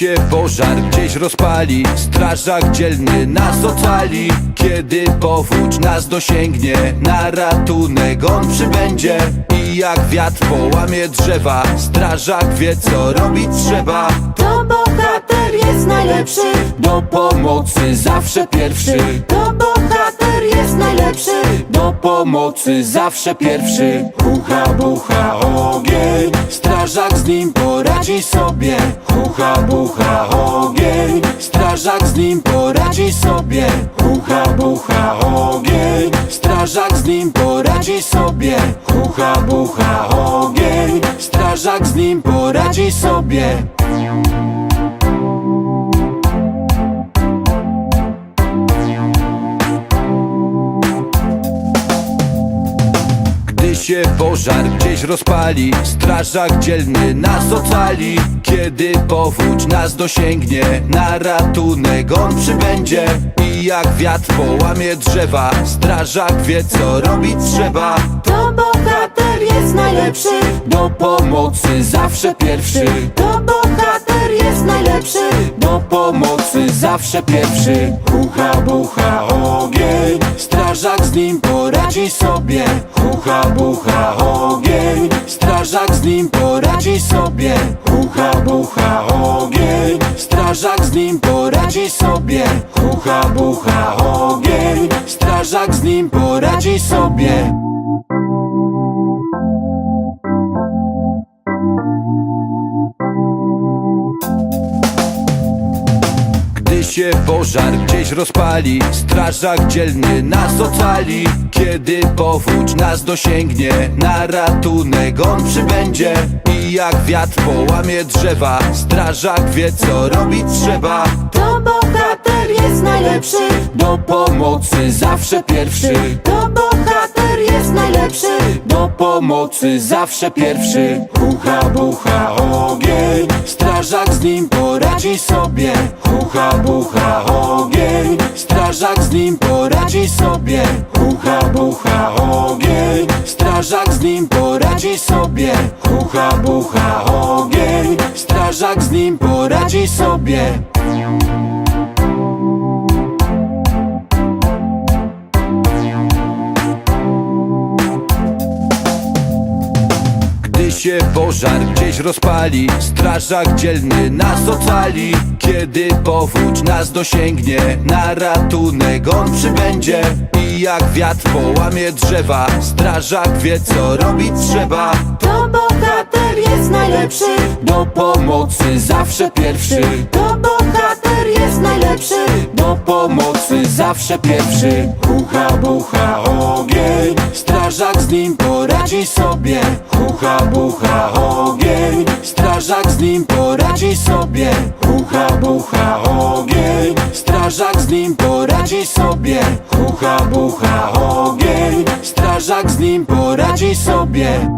się pożar gdzieś rozpali Strażak dzielny nas ocali. Kiedy powódź nas dosięgnie Na ratunek on przybędzie. I jak wiatr połamie drzewa Strażak wie co robić trzeba. To bohater jest najlepszy. Do pomocy zawsze pierwszy. To bohater jest najlepszy Do pomocy zawsze pierwszy. Hucha bucha ogień Strażak z nim poradzi sobie. Hucha bucha ogień Strażak z nim poradzi sobie. Hucha bucha ogień Strażak z nim poradzi sobie. Hucha bucha ogień Strażak z nim poradzi sobie się pożar gdzieś rozpali Strażak dzielny nas ocali. Kiedy powódź nas dosięgnie Na ratunek on przybędzie. I jak wiatr połamie drzewa Strażak wie co robić trzeba. To bohater jest najlepszy. Do pomocy zawsze pierwszy jest najlepszy Do pomocy zawsze pierwszy. Hucha bucha ogień Strażak z nim poradzi sobie. Hucha bucha ogień Strażak z nim poradzi sobie. Hucha bucha ogień Strażak z nim poradzi sobie. Hucha bucha ogień Strażak z nim poradzi sobie Gdy się pożar gdzieś rozpali Strażak dzielny nas ocali. Kiedy powódź nas dosięgnie Na ratunek on przybędzie. I jak wiatr połamie drzewa Strażak wie co robić trzeba. To bohater jest najlepszy. Do pomocy zawsze pierwszy. To bohater jest najlepszy. Do pomocy zawsze pierwszy. Hucha bucha ogień Strażak z nim poradzi sobie. Hucha bucha ogień. Strażak z nim poradzi sobie. Hucha bucha ogień. Strażak z nim poradzi sobie. Hucha bucha ogień. Strażak z nim poradzi sobie się pożar gdzieś rozpali Strażak dzielny nas ocali. Kiedy powódź nas dosięgnie Na ratunek on przybędzie. I jak wiatr połamie drzewa Strażak wie co robić trzeba. To bohater jest najlepszy. Do pomocy zawsze pierwszy. To bohater jest najlepszy. Do pomocy zawsze pierwszy. Hucha bucha ogień. Strażak z nim poradzi sobie. Hucha bucha ogień. Strażak z nim poradzi sobie. Hucha bucha ogień. Strażak z nim poradzi sobie. Hucha bucha ogień. Strażak z nim poradzi sobie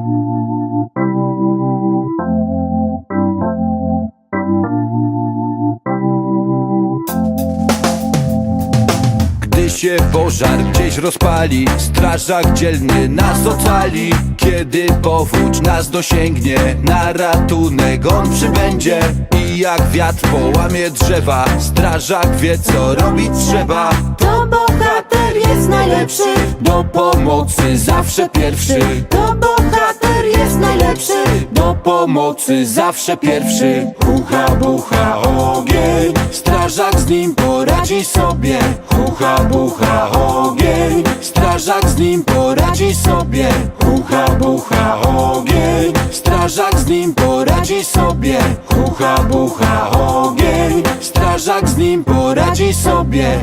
się pożar gdzieś rozpali Strażak dzielny nas ocali. Kiedy powódź nas dosięgnie Na ratunek on przybędzie. I jak wiatr połamie drzewa Strażak wie co robić trzeba. To bohater jest najlepszy Do pomocy zawsze pierwszy. To bohater jest najlepszy Do pomocy zawsze pierwszy. Hucha bucha ogień Strażak z nim poradzi sobie. Hucha bucha ogień Strażak z nim poradzi sobie. Hucha bucha ogień Strażak z nim poradzi sobie. Hucha bucha ogień. Strażak z nim poradzi sobie.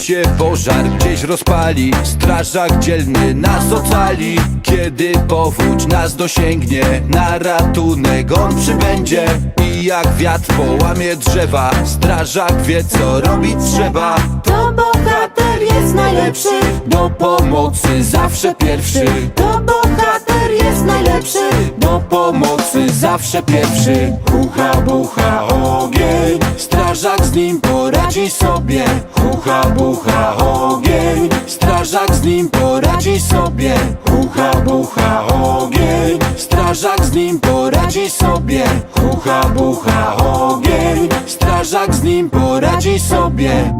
Się pożar gdzieś rozpali Strażak dzielny nas ocali. Kiedy powódź nas dosięgnie Na ratunek on przybędzie Jak wiatr połamie drzewa Strażak wie co robić trzeba. To bohater jest najlepszy. Do pomocy zawsze pierwszy. To bohater jest najlepszy. Do pomocy zawsze pierwszy. Hucha bucha ogień. Strażak z nim poradzi sobie. Hucha bucha ogień. Strażak z nim poradzi sobie. Hucha bucha ogień. Strażak z nim poradzi sobie. Hucha bucha ogień. Strażak z nim poradzi sobie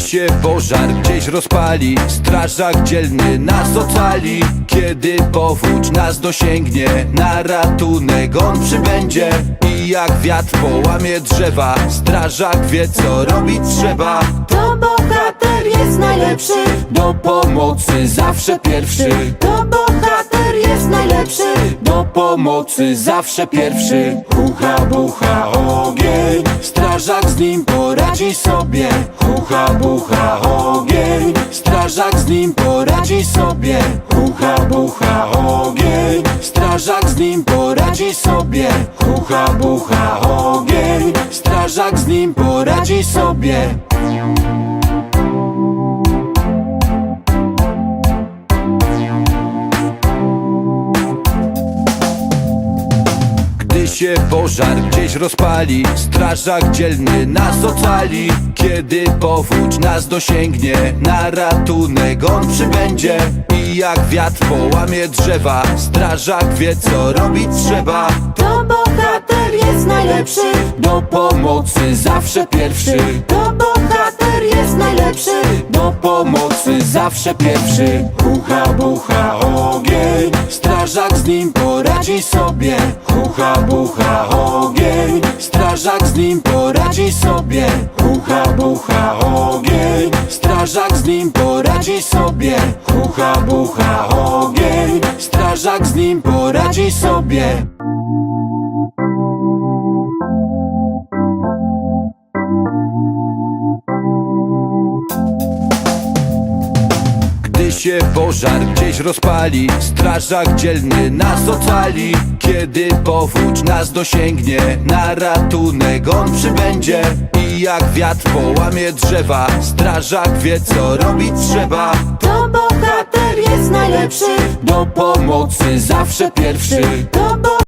się pożar gdzieś rozpali. Strażak dzielny nas ocali. Kiedy powódź nas dosięgnie Na ratunek on przybędzie. I jak wiatr połamie drzewa Strażak wie co robić trzeba. To bohater jest najlepszy. Do pomocy zawsze pierwszy. To bohater jest najlepszy. Do pomocy zawsze pierwszy. Hucha bucha ogień. Strażak z nim poradzi sobie. Hucha bucha ogień. Strażak z nim poradzi sobie. Hucha bucha ogień. Strażak z nim poradzi sobie. Hucha bucha ogień. Strażak z nim poradzi sobie pożar gdzieś rozpali Strażak dzielny nas ocali. Kiedy powódź nas dosięgnie Na ratunek on przybędzie. I jak wiatr połamie drzewa Strażak wie co robić trzeba. To bohater jest najlepszy. Do pomocy zawsze pierwszy Bohater jest najlepszy Do pomocy zawsze pierwszy. Hucha bucha ogień Strażak z nim poradzi sobie. Hucha bucha ogień Strażak z nim poradzi sobie. Hucha bucha ogień Strażak z nim poradzi sobie. Hucha bucha ogień Strażak z nim poradzi sobie się pożar gdzieś rozpali Strażak dzielny nas ocali. Kiedy powódź nas dosięgnie Na ratunek on przybędzie. I jak wiatr połamie drzewa Strażak wie co robić trzeba. To bohater jest najlepszy. Do pomocy zawsze pierwszy. To